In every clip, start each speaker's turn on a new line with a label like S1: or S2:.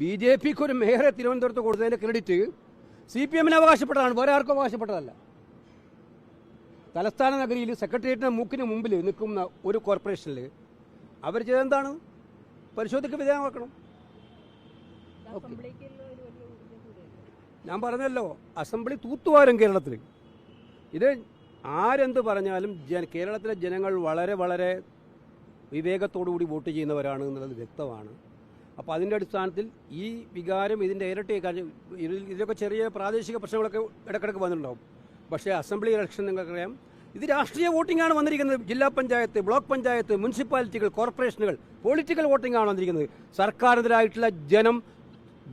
S1: B J പിക്ക് ഒരു മേയറെ തിരുവനന്തപുരത്ത് കൊടുത്തതിന്റെ credit C P എമ്മിന് അവകാശപ്പെട്ടതാണ്. വേറെ ആർക്കും അവകാശപ്പെട്ടതല്ല. തലസ്ഥാന നഗരിയിൽ സെക്രട്ടേറിയറ്റിന് മൂക്കിന് മുമ്പിൽ നിൽക്കുന്ന ഒരു കോർപ്പറേഷനിൽ അവർ ചെയ്തെന്താണ് പരിശോധനയ്ക്ക് വിധേയമാക്കണം. ഞാൻ പറഞ്ഞല്ലോ അസംബ്ലി തൂത്തുവാരം കേരളത്തിൽ ഇത് ആരെന്ത് പറഞ്ഞാലും ജ കേരളത്തിലെ ജനങ്ങൾ വളരെ വളരെ വിവേകത്തോടുകൂടി വോട്ട് ചെയ്യുന്നവരാണ് എന്നുള്ളത് വ്യക്തമാണ്. അപ്പോൾ അതിന്റെ അടിസ്ഥാനത്തിൽ ഈ വികാരം ഇതിന്റെ ഇരട്ടി കാര്യം ഇതിലൊക്കെ ചെറിയ പ്രാദേശിക പ്രശ്നങ്ങളൊക്കെ ഇടക്കിടക്ക് വന്നിട്ടുണ്ടാവും. പക്ഷേ അസംബ്ലി ഇലക്ഷൻ നിങ്ങൾക്കറിയാം ഇത് രാഷ്ട്രീയ വോട്ടിംഗ് ആണ് വന്നിരിക്കുന്നത്. ജില്ലാ പഞ്ചായത്ത് ബ്ലോക്ക് പഞ്ചായത്ത് മുനിസിപ്പാലിറ്റികൾ കോർപ്പറേഷനുകൾ പൊളിറ്റിക്കൽ വോട്ടിംഗ് ആണ് വന്നിരിക്കുന്നത്. സർക്കാരിനെതിരായിട്ടുള്ള ജനം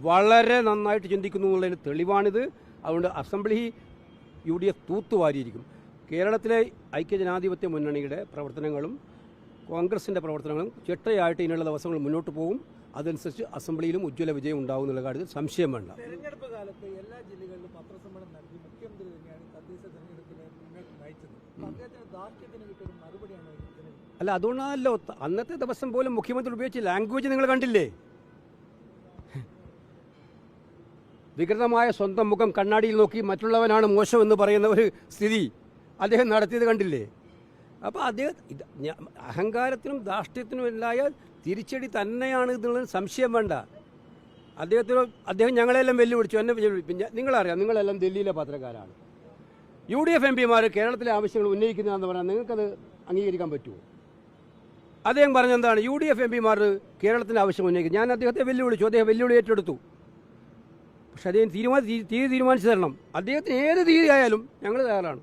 S1: വളരെ നന്നായിട്ട് ചിന്തിക്കുന്നു എന്നുള്ളതിന് തെളിവാണിത്. അതുകൊണ്ട് അസംബ്ലി യു ഡി എഫ് തൂത്തുവാരിയിരിക്കും. കേരളത്തിലെ ഐക്യജനാധിപത്യ മുന്നണിയുടെ പ്രവർത്തനങ്ങളും കോൺഗ്രസിന്റെ പ്രവർത്തനങ്ങളും ചിട്ടയായിട്ട് ഇനിയുള്ള ദിവസങ്ങൾ മുന്നോട്ട് പോകും. അതനുസരിച്ച് അസംബ്ലിയിലും ഉജ്ജ്വല വിജയം ഉണ്ടാവും എന്നുള്ള കാര്യത്തിൽ സംശയം വേണ്ട.
S2: തെരഞ്ഞെടുപ്പ് കാലത്ത് എല്ലാ ജില്ലകളിലും പത്രസമ്മേളനം നടത്തി മുഖ്യമന്ത്രി തന്നെയാണ് തദ്ദേശ തെരഞ്ഞെടുപ്പിനെ മുന്നോട്ട് നയിച്ചത്.
S1: അല്ല അതുകൊണ്ടാണല്ലോ അന്നത്തെ ദിവസം പോലും മുഖ്യമന്ത്രി ഉപയോഗിച്ച ലാംഗ്വേജ് നിങ്ങൾ കണ്ടില്ലേ? വികൃതമായ സ്വന്തം മുഖം കണ്ണാടിയിൽ നോക്കി മറ്റുള്ളവനാണ് മോശമെന്ന് എന്ന് പറയുന്ന ഒരു സ്ഥിതി അദ്ദേഹം നടത്തിയത് കണ്ടില്ലേ? അപ്പോൾ അദ്ദേഹം അഹങ്കാരത്തിനും ധാർഷ്ട്യത്തിനും ഇല്ലായ തിരിച്ചടി തന്നെയാണ് എന്നുള്ളത് സംശയം വേണ്ട. അദ്ദേഹത്തിന് അദ്ദേഹം ഞങ്ങളെല്ലാം വെല്ലുവിളിച്ചു. എന്നെ വെല്ലുവിളിച്ചു നിങ്ങളറിയാം നിങ്ങളെല്ലാം ഡൽഹിയിലെ പത്രക്കാരാണ്. യു ഡി എഫ് എം പിമാർ കേരളത്തിലെ ആവശ്യങ്ങൾ ഉന്നയിക്കുന്നതെന്ന് പറഞ്ഞാൽ നിങ്ങൾക്കത് അംഗീകരിക്കാൻ പറ്റുമോ? അദ്ദേഹം പറഞ്ഞെന്താണ് യു ഡി എഫ് എം പിമാർ കേരളത്തിന്റെ ആവശ്യം ഉന്നയിക്കും ഞാൻ അദ്ദേഹത്തെ വെല്ലുവിളിച്ചു. അദ്ദേഹം വെല്ലുവിളി ഏറ്റെടുത്തു. പക്ഷെ അദ്ദേഹം തീരുമാനം തീയതി തീരുമാനിച്ചു തരണം. അദ്ദേഹത്തിന് ഏത് തീയതി ആയാലും ഞങ്ങൾ തയ്യാറാണ്.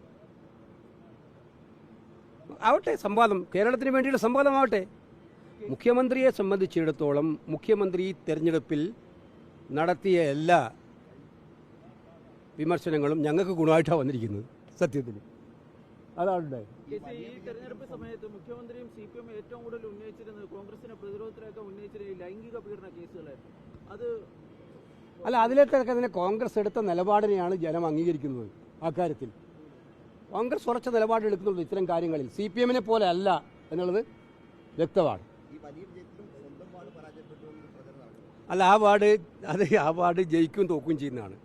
S1: ആവട്ടെ സംവാദം. കേരളത്തിന് വേണ്ടിയുള്ള സംവാദമാവട്ടെ മുഖ്യമന്ത്രിയെ സംബന്ധിച്ചിടത്തോളം മുഖ്യമന്ത്രി തെരഞ്ഞെടുപ്പിൽ നടത്തിയ എല്ലാ വിമർശനങ്ങളും ഞങ്ങൾക്ക് ഗുണമായിട്ടാണ് വന്നിരിക്കുന്നത് സത്യത്തിൽ. അതാണ്
S2: തെരഞ്ഞെടുപ്പ് സമയത്ത് മുഖ്യമന്ത്രിയും സി പി എം ഏറ്റവും കൂടുതൽ ഉന്നയിച്ചിരുന്നത് കോൺഗ്രസിനെ പ്രതിരോധത്തിലൊക്കെ ഉന്നയിച്ചിരുന്ന ഈ ലൈംഗിക പീഡന കേസുകളായിരുന്നു. അത്
S1: അല്ല അതിലേക്കൊക്കെ തന്നെ കോൺഗ്രസ് എടുത്ത നിലപാടിനെയാണ് ജനം അംഗീകരിക്കുന്നത് അക്കാര്യത്തിൽ കോൺഗ്രസ് ഉറച്ച നിലപാട് എടുക്കുന്നുള്ളൂ ഇത്തരം കാര്യങ്ങളിൽ. സി പി എമ്മിനെ പോലെ അല്ല എന്നുള്ളത് വ്യക്തമാണ്. അല്ല ആ വാർഡ് അത് ആ വാർഡ് ജയിക്കും തോക്കും ചെയ്യുന്നതാണ്.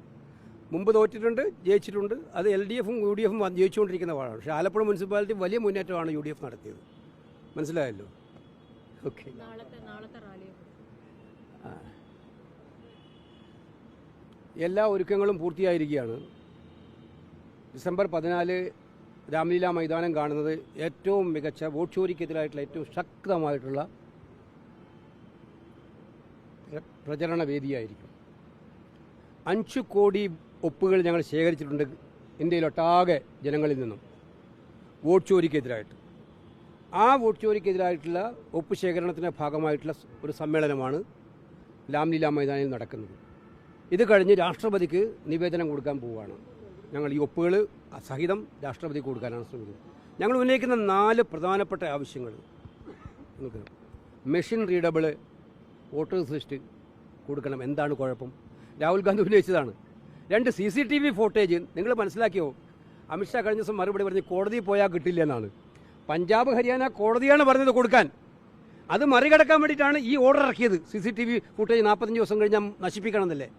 S1: മുമ്പ് തോറ്റിട്ടുണ്ട് ജയിച്ചിട്ടുണ്ട്. അത് എൽ ഡി എഫും യു ഡി എഫും ജയിച്ചുകൊണ്ടിരിക്കുന്ന വാർഡാണ്. പക്ഷേ ആലപ്പുഴ മുനിസിപ്പാലിറ്റി വലിയ മുന്നേറ്റമാണ് യു ഡി എഫ് നടത്തിയത്. മനസ്സിലായല്ലോ? ഓക്കെ. എല്ലാ ഒരുക്കങ്ങളും പൂർത്തിയായിരിക്കുകയാണ്. ഡിസംബർ പതിനാല് രാംലീല മൈതാനം കാണുന്നത് ഏറ്റവും മികച്ച വോട്ട് ചോരിക്കെതിരായിട്ടുള്ള ഏറ്റവും ശക്തമായിട്ടുള്ള പ്ര- പ്രചരണ വേദിയായിരിക്കും. അഞ്ച് കോടി ഒപ്പുകൾ ഞങ്ങൾ ശേഖരിച്ചിട്ടുണ്ട് ഇന്ത്യയിലൊട്ടാകെ ജനങ്ങളിൽ നിന്നും വോട്ട് ചോരിക്കെതിരായിട്ട്. ആ വോട്ട് ചോരിക്കെതിരായിട്ടുള്ള ഒപ്പ് ശേഖരണത്തിന്റെ ഭാഗമായിട്ടുള്ള ഒരു സമ്മേളനമാണ് ലാംലീല മൈതാനിൽ നടക്കുന്നത്. ഇത് കഴിഞ്ഞ് രാഷ്ട്രപതിക്ക് നിവേദനം കൊടുക്കാൻ പോവുകയാണ്. ഞങ്ങൾ ഈ ഒപ്പുകൾ സഹിതം രാഷ്ട്രപതിക്ക് കൊടുക്കാനാണ് ശ്രമിക്കുന്നത്. ഞങ്ങൾ ഉന്നയിക്കുന്ന നാല് പ്രധാനപ്പെട്ട ആവശ്യങ്ങൾ. മെഷീൻ റീഡബിൾ വോട്ടേഴ്സ് ലിസ്റ്റ് കൊടുക്കണം. എന്താണ് കുഴപ്പം? രാഹുൽ ഗാന്ധി ഉന്നയിച്ചതാണ്. രണ്ട് C C T V footage നിങ്ങൾ മനസ്സിലാക്കിയോ? അമിത്ഷാ കഴിഞ്ഞ ദിവസം മറുപടി പറഞ്ഞ് കോടതിയിൽ പോയാൽ കിട്ടില്ല എന്നാണ്. പഞ്ചാബ് ഹരിയാന കോടതിയാണ് പറഞ്ഞത് കൊടുക്കാൻ. അത് മറികടക്കാൻ വേണ്ടിയിട്ടാണ് ഈ ഓർഡർ ഇറക്കിയത്. C C T V footage നാൽപ്പത്തഞ്ച് ദിവസം കഴിഞ്ഞാൽ നശിപ്പിക്കണം എന്നല്ലേ?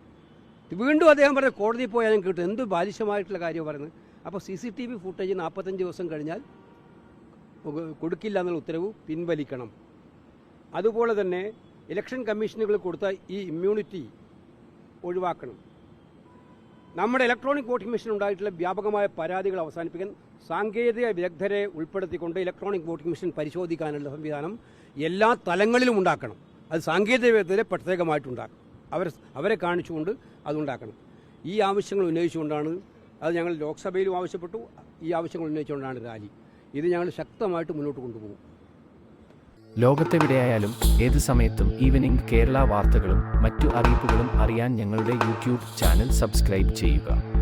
S1: വീണ്ടും അദ്ദേഹം പറഞ്ഞു കോടതി പോയാലും കിട്ടും. എന്ത് ബാലിശമായിട്ടുള്ള കാര്യം പറയുന്നത്. അപ്പോൾ C C T V footage നാൽപ്പത്തഞ്ച് ദിവസം കഴിഞ്ഞാൽ കൊടുക്കില്ല എന്നുള്ള ഉത്തരവ് പിൻവലിക്കണം. അതുപോലെ തന്നെ ഇലക്ഷൻ കമ്മീഷനുകൾ കൊടുത്ത ഈ ഇമ്മ്യൂണിറ്റി ഒഴിവാക്കണം. നമ്മുടെ ഇലക്ട്രോണിക് വോട്ടിംഗ് മെഷീൻ ഉണ്ടായിട്ടുള്ള വ്യാപകമായ പരാതികൾ അവസാനിപ്പിക്കാൻ സാങ്കേതിക വിദഗ്ധരെ ഉൾപ്പെടുത്തിക്കൊണ്ട് ഇലക്ട്രോണിക് വോട്ടിംഗ് മെഷീൻ പരിശോധിക്കാനുള്ള സംവിധാനം എല്ലാ തലങ്ങളിലും ഉണ്ടാക്കണം. അത് സാങ്കേതിക വിദഗ്ധരെ പ്രത്യേകമായിട്ടുണ്ടാക്കണം അവർ അവരെ കാണിച്ചുകൊണ്ട് അതുണ്ടാക്കണം. ഈ ആവശ്യങ്ങൾ ഉന്നയിച്ചുകൊണ്ടാണ് അത് ഞങ്ങൾ ലോക്സഭയിലും ആവശ്യപ്പെട്ടു ഈ ആവശ്യങ്ങൾ ഉന്നയിച്ചുകൊണ്ടാണ് റാലി. ഇത് ഞങ്ങൾ ശക്തമായിട്ട് മുന്നോട്ട് കൊണ്ടുപോകും.
S3: ലോകത്തെവിടെയായാലും ഏത് സമയത്തും ഈവനിംഗ് കേരള വാർത്തകളും മറ്റു അറിയിപ്പുകളും അറിയാൻ ഞങ്ങളുടെ യൂട്യൂബ് ചാനൽ സബ്സ്ക്രൈബ് ചെയ്യുക.